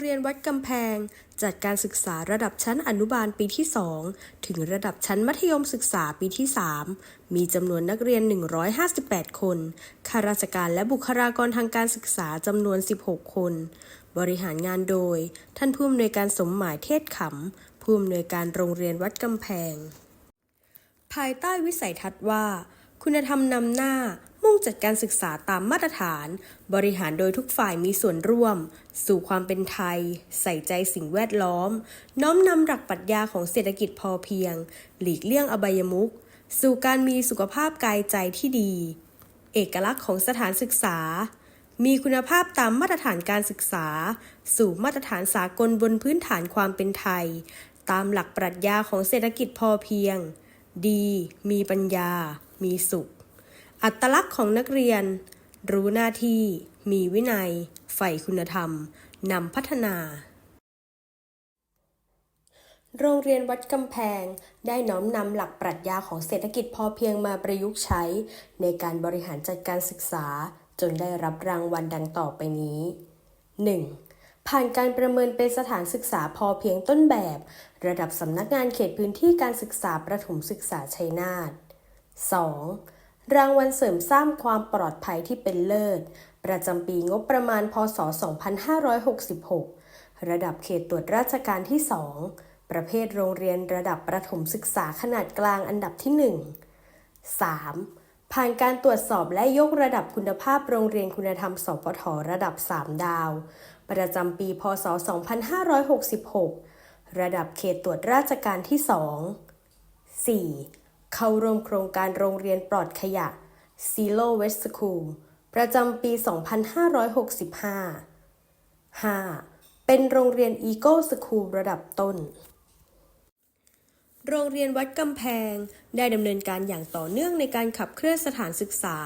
รงเรียนวัดกำแพง จัดการศึกษาระดับชั้นอนุบาลปีที่ 2 ถึงระดับชั้นมัธยมศึกษาปีที่ 3 มีจำนวนนักเรียน 158 คนข้าราชการและบุคลากรทางการศึกษาจำนวน 16 คน บริหารงานโดย ท่านผู้อำนวยการสมหมายเทศขำผู้อำนวยการโรงเรียนวัดกำแพง ภายใต้วิสัยทัศน์ว่า คุณธรรมนำหน้า มุ่งจัดการศึกษาตามมาตรฐาน บริหารโดยทุกฝ่ายมีส่วนร่วม สู่ความเป็นไทย ใส่ใจสิ่งแวดล้อม น้อมนำหลักปรัชญาของเศรษฐกิจพอเพียง หลีกเลี่ยงอบายมุขสู่การมีสุขภาพกายใจที่ดี เอกลักษณ์ของสถานศึกษา มีคุณภาพตามมาตรฐานการศึกษา สู่มาตรฐานสากลบนพื้นฐานความเป็นไทย ตามหลักปรัชญาของเศรษฐกิจพอเพียง ดี มีปัญญา มีสุข อัตลักษณ์ของนักเรียน รู้หน้าที่ มีวินัย ใฝ่คุณธรรม นำพัฒนา โรงเรียนวัดกำแพงได้น้อมนำหลักปรัชญาของเศรษฐกิจพอเพียงมาประยุกต์ใช้ ในการบริหารจัดการศึกษา จนได้รับรางวัลดังต่อไปนี้ 1. ผ่านการประเมินเป็นสถานศึกษาพอเพียงต้นแบบ ระดับสำนักงานเขตพื้นที่การศึกษาประถมศึกษาชัยนาท 2. รางวัลเสริมสร้างความปลอดภัยที่เป็นเลิศ ประจำปีงบประมาณ พศ 2566 ระดับเขตตรวจราชการที่ 2 ประเภทโรงเรียนระดับประถมศึกษาขนาดกลางอันดับที่ 1 3. ผ่านการตรวจสอบและยกระดับคุณภาพโรงเรียนคุณธรรม สปทระดับ 3 ดาว ประจำปี พศ 2566 ระดับเขตตรวจราชการที่ 2 4. เข้าร่วมโครงการโรงเรียนปลอดขยะ Zero Waste School ประจำปี 2565 5. เป็นโรงเรียน Eagle School ระดับต้น โรงเรียนวัดกำแพง ได้ดำเนินการอย่างต่อเนื่องในการขับเคลื่อนสถานศึกษา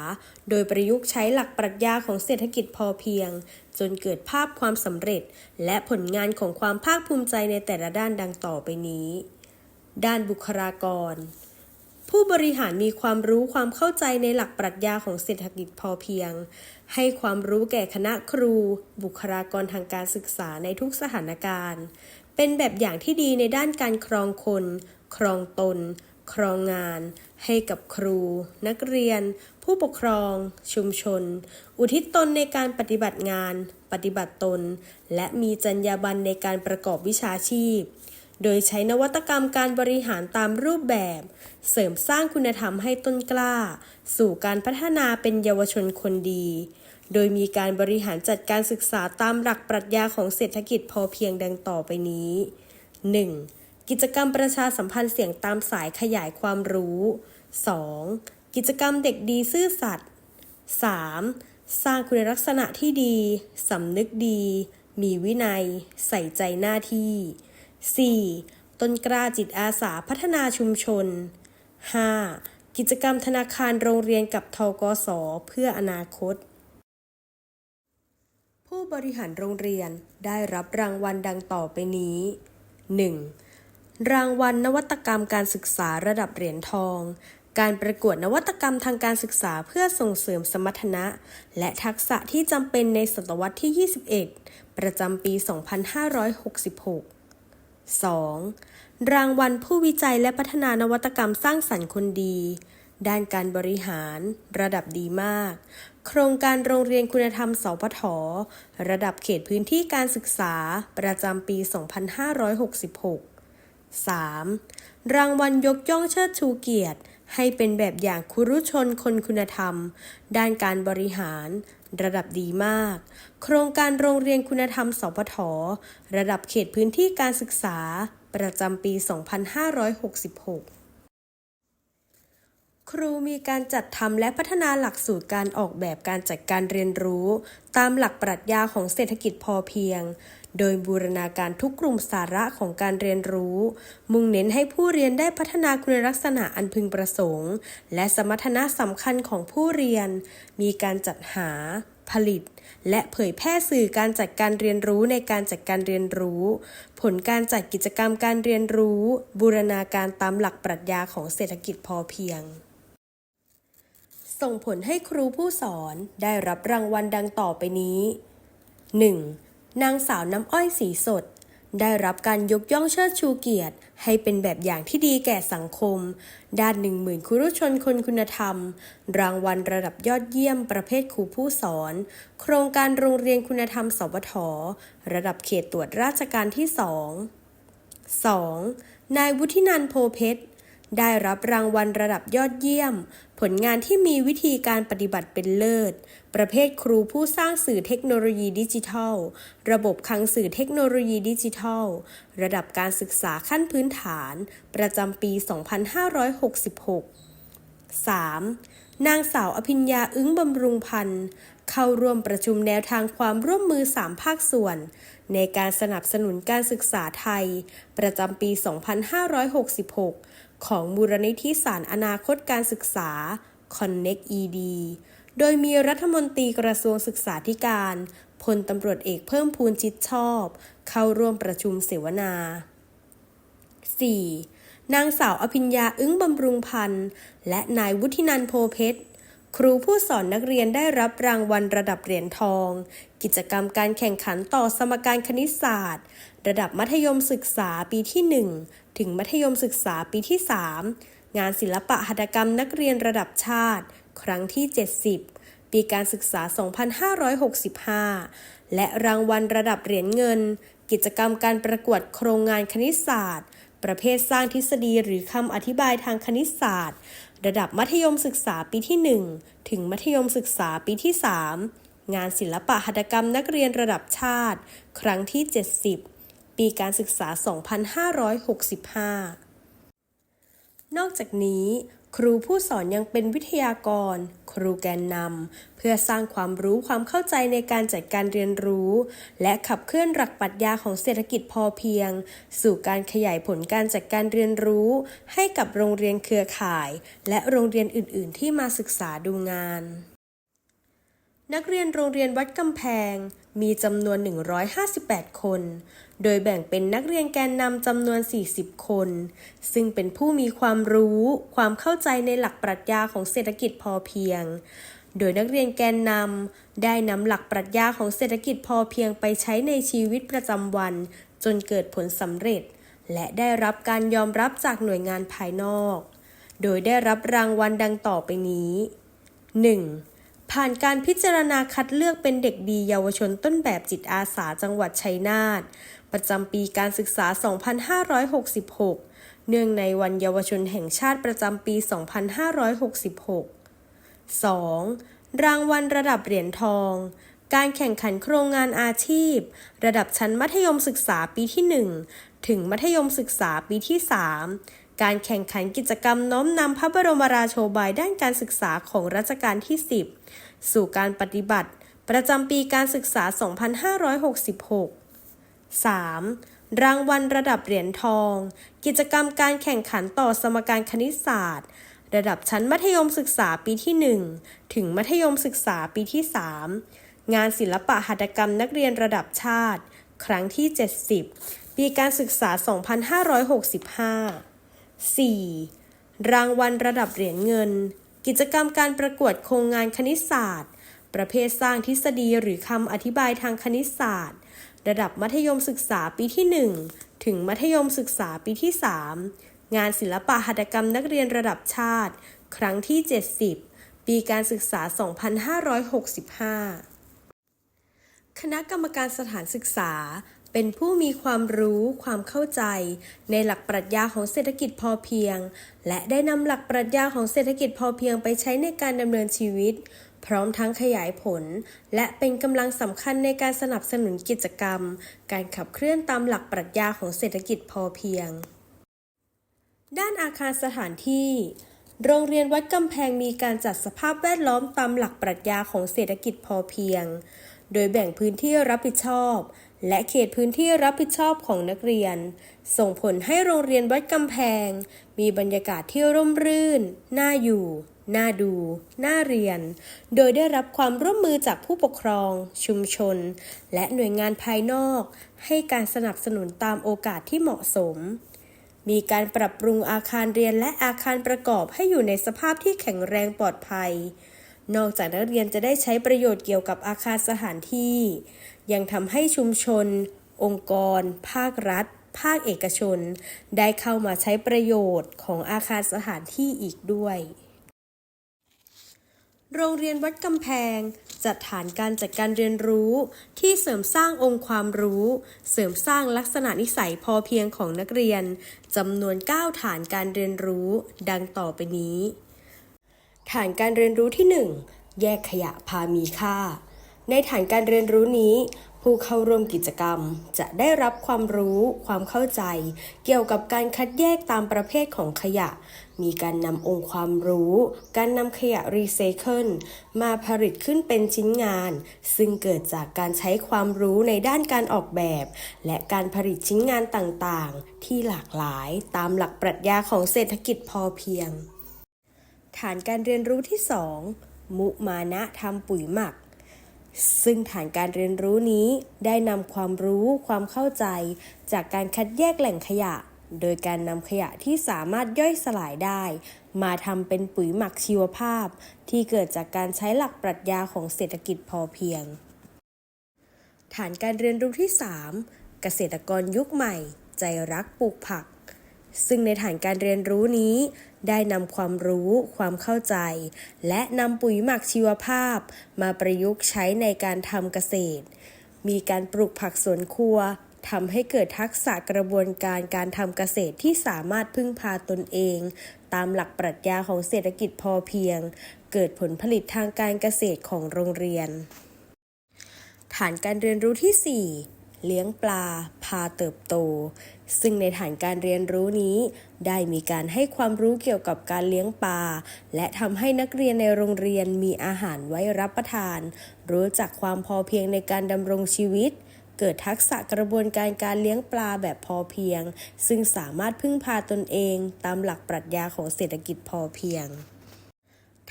โดยประยุกต์ใช้หลักปรัชญาของเศรษฐกิจพอเพียง จนเกิดภาพความสำเร็จ และผลงานของความภาคภูมิใจในแต่ละด้านดังต่อไปนี้ ด้านบุคลากร ผู้บริหารมีความรู้ความเข้าใจในหลักปรัชญาของเศรษฐกิจพอเพียง ให้ความรู้แก่คณะครู บุคลากรทางการศึกษาในทุกสถานการณ์ เป็นแบบอย่างที่ดีในด้านการครองคน ครองตน ครองงาน ให้กับครู นักเรียน ผู้ปกครอง ชุมชน อุทิศตนในการปฏิบัติงาน ปฏิบัติตน และมีจรรยาบรรณในการประกอบวิชาชีพ โดยใช้นวัตกรรมการบริหารตามรูปแบบ เสริมสร้างคุณธรรมให้ต้นกล้า สู่การพัฒนาเป็นเยาวชนคนดี โดยมีการบริหารจัดการศึกษาตามหลักปรัชญาของเศรษฐกิจพอเพียงดังต่อไปนี้ 1. กิจกรรมประชาสัมพันธ์เสียงตามสายขยายความรู้ 2. กิจกรรมเด็กดีซื่อสัตย์ 3. สร้างคุณลักษณะที่ดี สำนึกดี มีวินัย ใส่ใจหน้าที่ 4. ต้นกล้าจิตอาสาพัฒนาชุมชน 5. กิจกรรมธนาคารโรงเรียนกับทกสเพื่ออนาคต ผู้บริหารโรงเรียนได้รับรางวัลดังต่อไปนี้ 1. รางวัลนวัตกรรมการศึกษาระดับเหรียญทอง การประกวดนวัตกรรมทางการศึกษาเพื่อส่งเสริมสมรรถนะ และทักษะที่จำเป็นในศตวรรษที่ 21 ประจำปี 2566 2. รางวัลผู้วิจัยและพัฒนานวัตกรรมสร้างสรรค์คนดี ด้านการบริหาร ระดับดีมาก โครงการโรงเรียนคุณธรรมสพทระดับเขตพื้นที่การศึกษาประจำปี 2566 3. รางวัลยกย่องเชิดชูเกียรติ ให้เป็นแบบอย่างคุรุชนคนคุณธรรม ด้านการบริหาร ระดับดีมาก โครงการโรงเรียนคุณธรรมสพทระดับเขตพื้นที่การศึกษา ประจำปี 2566ครูมีการจัดทำและพัฒนาหลักสูตรการออกแบบการจัดการเรียนรู้ ตามหลักปรัชญาของเศรษฐกิจพอเพียง โดยบูรณาการทุกกลุ่มสาระของการเรียนรู้ มุ่งเน้นให้ผู้เรียนได้พัฒนาคุณลักษณะอันพึงประสงค์ และสมรรถนะสำคัญของผู้เรียน มีการจัดหา ผลิต และเผยแพร่สื่อการจัดการเรียนรู้ในการจัดการเรียนรู้ ผลการจัดกิจกรรมการเรียนรู้ บูรณาการตามหลักปรัชญาของเศรษฐกิจพอเพียงส่งผลให้ครูผู้สอนได้รับรางวัลดังต่อไปนี้ 1. นางสาวน้ำอ้อยสีสด ได้รับการยกย่องเชิดชูเกียรติ ให้เป็นแบบอย่างที่ดีแก่สังคม ด้านหนึ่งหมื่นครุชนคนคุณธรรม รางวัลระดับยอดเยี่ยมประเภทครูผู้สอน โครงการโรงเรียนคุณธรรมสวทระดับเขตตรวจราชการที่สอง 2. นายวุฒินันโพเพชรได้รับรางวัลระดับยอดเยี่ยม ลงานที่มีวิธีการปฏิบัติเป็นเลิศ ประเภทครูผู้สร้างสื่อเทคโนโลยีดิจิทัล ระบบคลังสื่อเทคโนโลยีดิจิทัล ระดับการศึกษาขั้นพื้นฐาน ประจำปี 2566 3. นางสาวอภิญญาอึ้งบำรุงพันธ์เข้าร่วมประชุมแนวทางความร่วมมือ 3 ภาคส่วน ในการสนับสนุนการศึกษาไทย ประจำปี 2566 ของมูลนิธิสารอนาคตการศึกษา Connect ED โดยมีรัฐมนตรีกระทรวงศึกษาธิการพลตำรวจเอกเพิ่มพูนจิตชอบ เข้าร่วมประชุมเสวนา 4. นางสาวอภิญญาอึ้งบำรุงพันธ์ และนายวุฒินันโพเพชร ครูผู้สอนนักเรียนได้รับรางวัลระดับเหรียญทอง กิจกรรมการแข่งขันต่อสมการคณิตศาสตร์ ระดับมัธยมศึกษาปีที่ 1 ถึงมัธยมศึกษาปีที่ 3 งานศิลปะหัตถกรรมนักเรียนระดับชาติ ครั้งที่ 70 ปีการศึกษา 2565 และรางวัลระดับเหรียญเงิน กิจกรรมการประกวดโครงงานคณิตศาสตร์ ประเภทสร้างทฤษฎีหรือคำอธิบายทางคณิตศาสตร์ ระดับมัธยมศึกษาปีที่ 1 ถึงมัธยมศึกษาปีที่ 3 งานศิลปะหัตถกรรมนักเรียนระดับชาติ ครั้งที่ 70 ปีการศึกษา 2565 นอกจากนี้ครูผู้สอนยังเป็นวิทยากร ครูแกนนำเพื่อสร้างความรู้ความเข้าใจในการจัดการเรียนรู้ และขับเคลื่อนหลักปรัชญาของเศรษฐกิจพอเพียง สู่การขยายผลการจัดการเรียนรู้ ให้กับโรงเรียนเครือข่าย และโรงเรียนอื่น ๆ ที่มาศึกษาดูงาน นักเรียนโรงเรียนวัดกำแพง มีจำนวน 158 คน โดยแบ่งเป็นนักเรียนแกนนำจำนวน 40 คน ซึ่งเป็นผู้มีความรู้ ความเข้าใจในหลักปรัชญาของเศรษฐกิจพอเพียง โดยนักเรียนแกนนำได้นำหลักปรัชญาของเศรษฐกิจพอเพียงไปใช้ในชีวิตประจำวัน จนเกิดผลสำเร็จ และได้รับการยอมรับจากหน่วยงานภายนอก โดยได้รับรางวัลดังต่อไปนี้ 1. ผ่านการพิจารณาคัดเลือกเป็นเด็กดีเยาวชนต้นแบบจิตอาสาจังหวัดชัยนาท ประจำปีการศึกษา 2566 เนื่องในวันเยาวชนแห่งชาติประจำปี 2566 2. รางวัลระดับเหรียญทอง การแข่งขันโครงงานอาชีพ ระดับชั้นมัธยมศึกษาปีที่ 1 ถึงมัธยมศึกษาปีที่ 3 การแข่งขันกิจกรรมน้อมนำพระบรมราโชบายด้านการศึกษาของรัชกาลที่ 10 สู่การปฏิบัติ ประจำปีการศึกษา 2566 3. รางวัลระดับเหรียญทอง กิจกรรมการแข่งขันต่อสมการคณิตศาสตร์ ระดับชั้นมัธยมศึกษาปีที่ 1 ถึงมัธยมศึกษาปีที่ 3 งานศิลปะหัตถกรรมนักเรียนระดับชาติ ครั้งที่ 70 ปีการศึกษา 2565 4. รางวัลระดับเหรียญเงิน กิจกรรมการประกวดโครงงานคณิตศาสตร์ ประเภทสร้างทฤษฎีหรือคำอธิบายทางคณิตศาสตร์ ระดับมัธยมศึกษาปีที่ 1 ถึงมัธยมศึกษาปีที่ 3 งานศิลปะหัตถกรรมนักเรียนระดับชาติ ครั้งที่ 70 ปีการศึกษา 2565 คณะกรรมการสถานศึกษา เป็นผู้มีความรู้ความเข้าใจ ในหลักปรัชญาของเศรษฐกิจพอเพียง และได้นำหลักปรัชญาของเศรษฐกิจพอเพียงไปใช้ในการดำเนินชีวิต พร้อมทั้งขยายผล และเป็นกำลังสำคัญในการสนับสนุนกิจกรรม การขับเคลื่อนตามหลักปรัชญาของเศรษฐกิจพอเพียง ด้านอาคารสถานที่โรงเรียนวัดกำแพงมีการจัดสภาพแวดล้อมตามหลักปรัชญาของเศรษฐกิจพอเพียง โดยแบ่งพื้นที่รับผิดชอบ และเขตพื้นที่รับผิดชอบของนักเรียน ส่งผลให้โรงเรียนวัดกำแพง มีบรรยากาศที่ร่มรื่น น่าอยู่ น่าดู น่าเรียน โดยได้รับความร่วมมือจากผู้ปกครอง ชุมชน และหน่วยงานภายนอก ให้การสนับสนุนตามโอกาสที่เหมาะสม มีการปรับปรุงอาคารเรียนและอาคารประกอบให้อยู่ในสภาพที่แข็งแรงปลอดภัยนอกจากนักเรียนจะได้ใช้ประโยชน์เกี่ยวกับอาคารสถานที่ ยังทำให้ชุมชน องค์กร ภาครัฐ ภาคเอกชน ได้เข้ามาใช้ประโยชน์ของอาคารสถานที่อีกด้วย โรงเรียนวัดกำแพงจัดฐานการจัดการเรียนรู้ที่เสริมสร้างองค์ความรู้ เสริมสร้างลักษณะนิสัยพอเพียงของนักเรียนจำนวน 9 ฐานการเรียนรู้ ดังต่อไปนี้ ฐานการเรียนรู้ที่ 1 แยกขยะพามีค่า ในฐานการเรียนรู้นี้ ผู้เข้าร่วมกิจกรรมจะได้รับความรู้ ความเข้าใจ เกี่ยวกับการคัดแยกตามประเภทของขยะ มีการนำองค์ความรู้ การนำขยะรีไซเคิลมาผลิตขึ้นเป็นชิ้นงาน ซึ่งเกิดจากการใช้ความรู้ในด้านการออกแบบ และการผลิตชิ้นงานต่างๆ ที่หลากหลายตามหลักปรัชญาของเศรษฐกิจพอเพียง ฐานการเรียนรู้ที่ 2 มุมานะทำปุ๋ยหมัก ซึ่งฐานการเรียนรู้นี้ได้นำความรู้ความเข้าใจ จากการคัดแยกแหล่งขยะ โดยการนำขยะที่สามารถย่อยสลายได้ มาทำเป็นปุ๋ยหมักชีวภาพ ที่เกิดจากการใช้หลักปรัชญาของเศรษฐกิจพอเพียง ฐานการเรียนรู้ที่ 3 เกษตรกรยุคใหม่ ใจรักปลูกผัก ซึ่งในฐานการเรียนรู้นี้ ได้นำความรู้ ความเข้าใจ และนำปุ๋ยหมักชีวภาพ มาประยุกต์ใช้ในการทำเกษตร มีการปลูกผักสวนครัวทำให้เกิดทักษะกระบวนการการทำเกษตรที่สามารถพึ่งพาตนเอง ตามหลักปรัชญาของเศรษฐกิจพอเพียง เกิดผลผลิตทางการเกษตรของโรงเรียน ฐานการเรียนรู้ที่ 4 เลี้ยงปลา พาเติบโต ซึ่งในฐานการเรียนรู้นี้ ได้มีการให้ความรู้เกี่ยวกับการเลี้ยงปลา และทำให้นักเรียนในโรงเรียนมีอาหารไว้รับประทาน รู้จักความพอเพียงในการดำรงชีวิต เกิดทักษะกระบวนการการเลี้ยงปลาแบบพอเพียง ซึ่งสามารถพึ่งพาตนเอง ตามหลักปรัชญาของเศรษฐกิจพอเพียง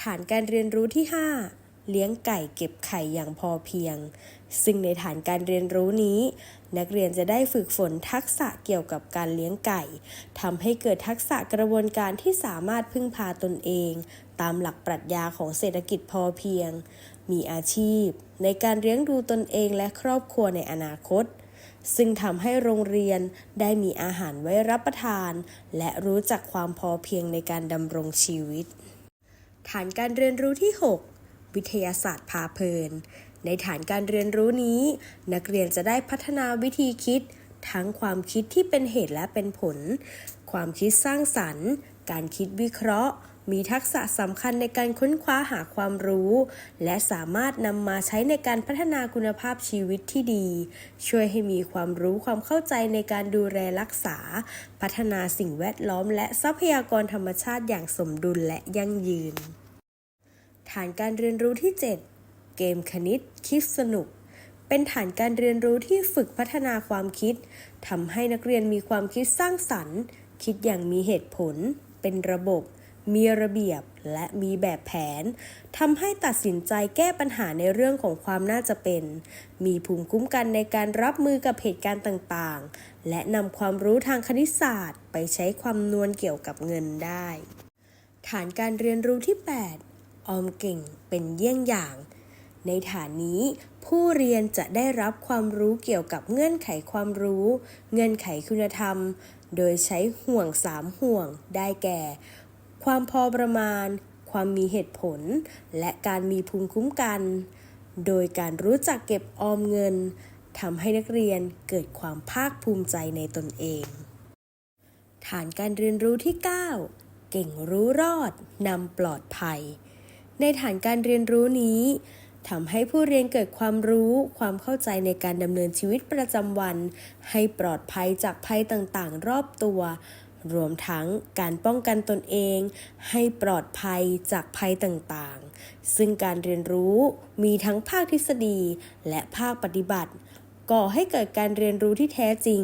ฐานการเรียนรู้ที่ 5 เลี้ยงไก่เก็บไข่อย่างพอเพียง ซึ่งในฐานการเรียนรู้นี้ นักเรียนจะได้ฝึกฝนทักษะเกี่ยวกับการเลี้ยงไก่ทำให้เกิดทักษะกระบวนการที่สามารถพึ่งพาตนเอง ตามหลักปรัชญาของเศรษฐกิจพอเพียง มีอาชีพ ในการเลี้ยงดูตนเองและครอบครัวในอนาคต ซึ่งทำให้โรงเรียนได้มีอาหารไว้รับประทาน และรู้จักความพอเพียงในการดำรงชีวิต ฐานการเรียนรู้ที่ 6 วิทยาศาสตร์พาเพลิน ในฐานการเรียนรู้นี้ นักเรียนจะได้พัฒนาวิธีคิด ทั้งความคิดที่เป็นเหตุและเป็นผล ความคิดสร้างสรรค์ การคิดวิเคราะห์ มีทักษะสำคัญในการค้นคว้าหาความรู้ และสามารถนำมาใช้ในการพัฒนาคุณภาพชีวิตที่ดี ช่วยให้มีความรู้ความเข้าใจในการดูแลรักษา พัฒนาสิ่งแวดล้อม และทรัพยากรธรรมชาติอย่างสมดุลและยั่งยืน ฐานการเรียนรู้ที่ 7 เกมคณิต คิดสนุก เป็นฐานการเรียนรู้ที่ฝึกพัฒนาความคิดทำให้นักเรียนมีความคิดสร้างสรรค์ คิดอย่างมีเหตุผล เป็นระบบ มีระเบียบและมีแบบแผนทำให้ตัดสินใจแก้ปัญหาในเรื่องของความน่าจะเป็น มีภูมิคุ้มกันในการรับมือกับเหตุการณ์ต่างๆ และนำความรู้ทางคณิตศาสตร์ ไปใช้ความนวณเกี่ยวกับเงินได้ ฐานการเรียนรู้ที่ 8 ออมเก่งเป็นเยี่ยงอย่าง ในฐานนี้ ผู้เรียนจะได้รับความรู้เกี่ยวกับเงื่อนไขความรู้ เงื่อนไขคุณธรรม โดยใช้ห่วงสามห่วง ได้แก่ ความพอประมาณ ความมีเหตุผล และการมีภูมิคุ้มกัน โดยการรู้จักเก็บออมเงินทำให้นักเรียนเกิดความภาคภูมิใจในตนเอง ฐานการเรียนรู้ที่ 9 เก่งรู้รอดนำปลอดภัย ในฐานการเรียนรู้นี้ ทำให้ผู้เรียนเกิดความรู้ ความเข้าใจในการดำเนินชีวิตประจำวัน ให้ปลอดภัยจากภัยต่างๆ รอบตัว รวมทั้งการป้องกันตนเอง ให้ปลอดภัยจากภัยต่างๆ ซึ่งการเรียนรู้มีทั้งภาคทฤษฎีและภาคปฏิบัติ ก่อให้เกิดการเรียนรู้ที่แท้จริง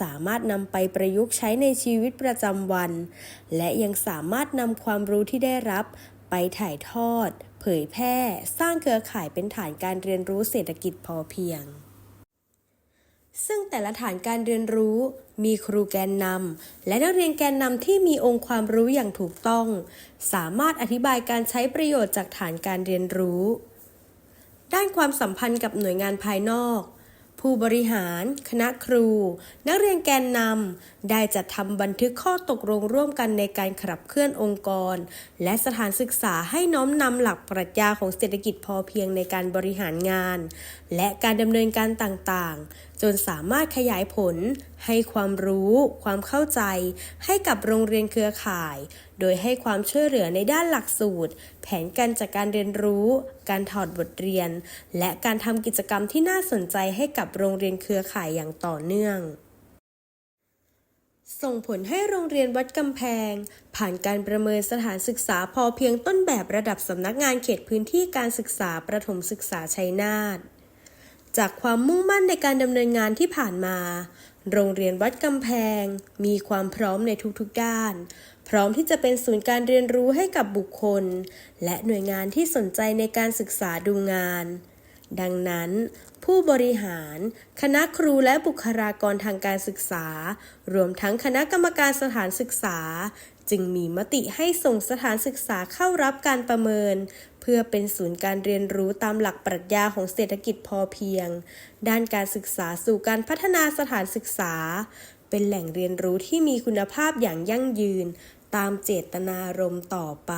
สามารถนำไปประยุกต์ใช้ในชีวิตประจำวัน และยังสามารถนำความรู้ที่ได้รับไปถ่ายทอด ยแพร่ สร้างเครือข่ายเป็นฐานการเรียนรู้เศรษฐกิจพอเพียง ซึ่งแต่ละฐานการเรียนรู้ มีครูแกนนำและนักเรียนแกนนำที่มีองค์ความรู้อย่างถูกต้อง สามารถอธิบายการใช้ประโยชน์จากฐานการเรียนรู้ ด้านความสัมพันธ์กับหน่วยงานภายนอก ผู้บริหาร คณะครู นักเรียนแกนนำได้จัดทำบันทึกข้อตกลงร่วมกันในการขับเคลื่อนองค์กร และสถานศึกษาให้น้อมนำหลักปรัชญาของเศรษฐกิจพอเพียงในการบริหารงาน และการดำเนินการต่างๆ จนสามารถขยายผล ให้ความรู้ ความเข้าใจ ให้กับโรงเรียนเครือข่าย โดยให้ความช่วยเหลือในด้านหลักสูตร แผนการจัดการเรียนรู้ การถอดบทเรียน และการทำกิจกรรมที่น่าสนใจให้กับโรงเรียนเครือข่ายอย่างต่อเนื่องส่งผลให้โรงเรียนวัดกำแพง ผ่านการประเมินสถานศึกษาพอเพียงต้นแบบระดับสำนักงานเขตพื้นที่การศึกษาประถมศึกษาชัยนาท จากความมุ่งมั่นในการดำเนินงานที่ผ่านมา โรงเรียนวัดกำแพง มีความพร้อมในทุกๆด้าน พร้อมที่จะเป็นศูนย์การเรียนรู้ให้กับบุคคล และหน่วยงานที่สนใจในการศึกษาดูงาน ดังนั้นผู้บริหาร คณะครูและบุคลากรทางการศึกษา รวมทั้งคณะกรรมการสถานศึกษา จึงมีมติให้ส่งสถานศึกษาเข้ารับการประเมิน พื่อเป็นศูนย์การเรียนรู้ตามหลักปรัชญาของเศรษฐกิจพอเพียง ด้านการศึกษาสู่การพัฒนาสถานศึกษา เป็นแหล่งเรียนรู้ที่มีคุณภาพอย่างยั่งยืน ตามเจตนารมณ์ต่อไป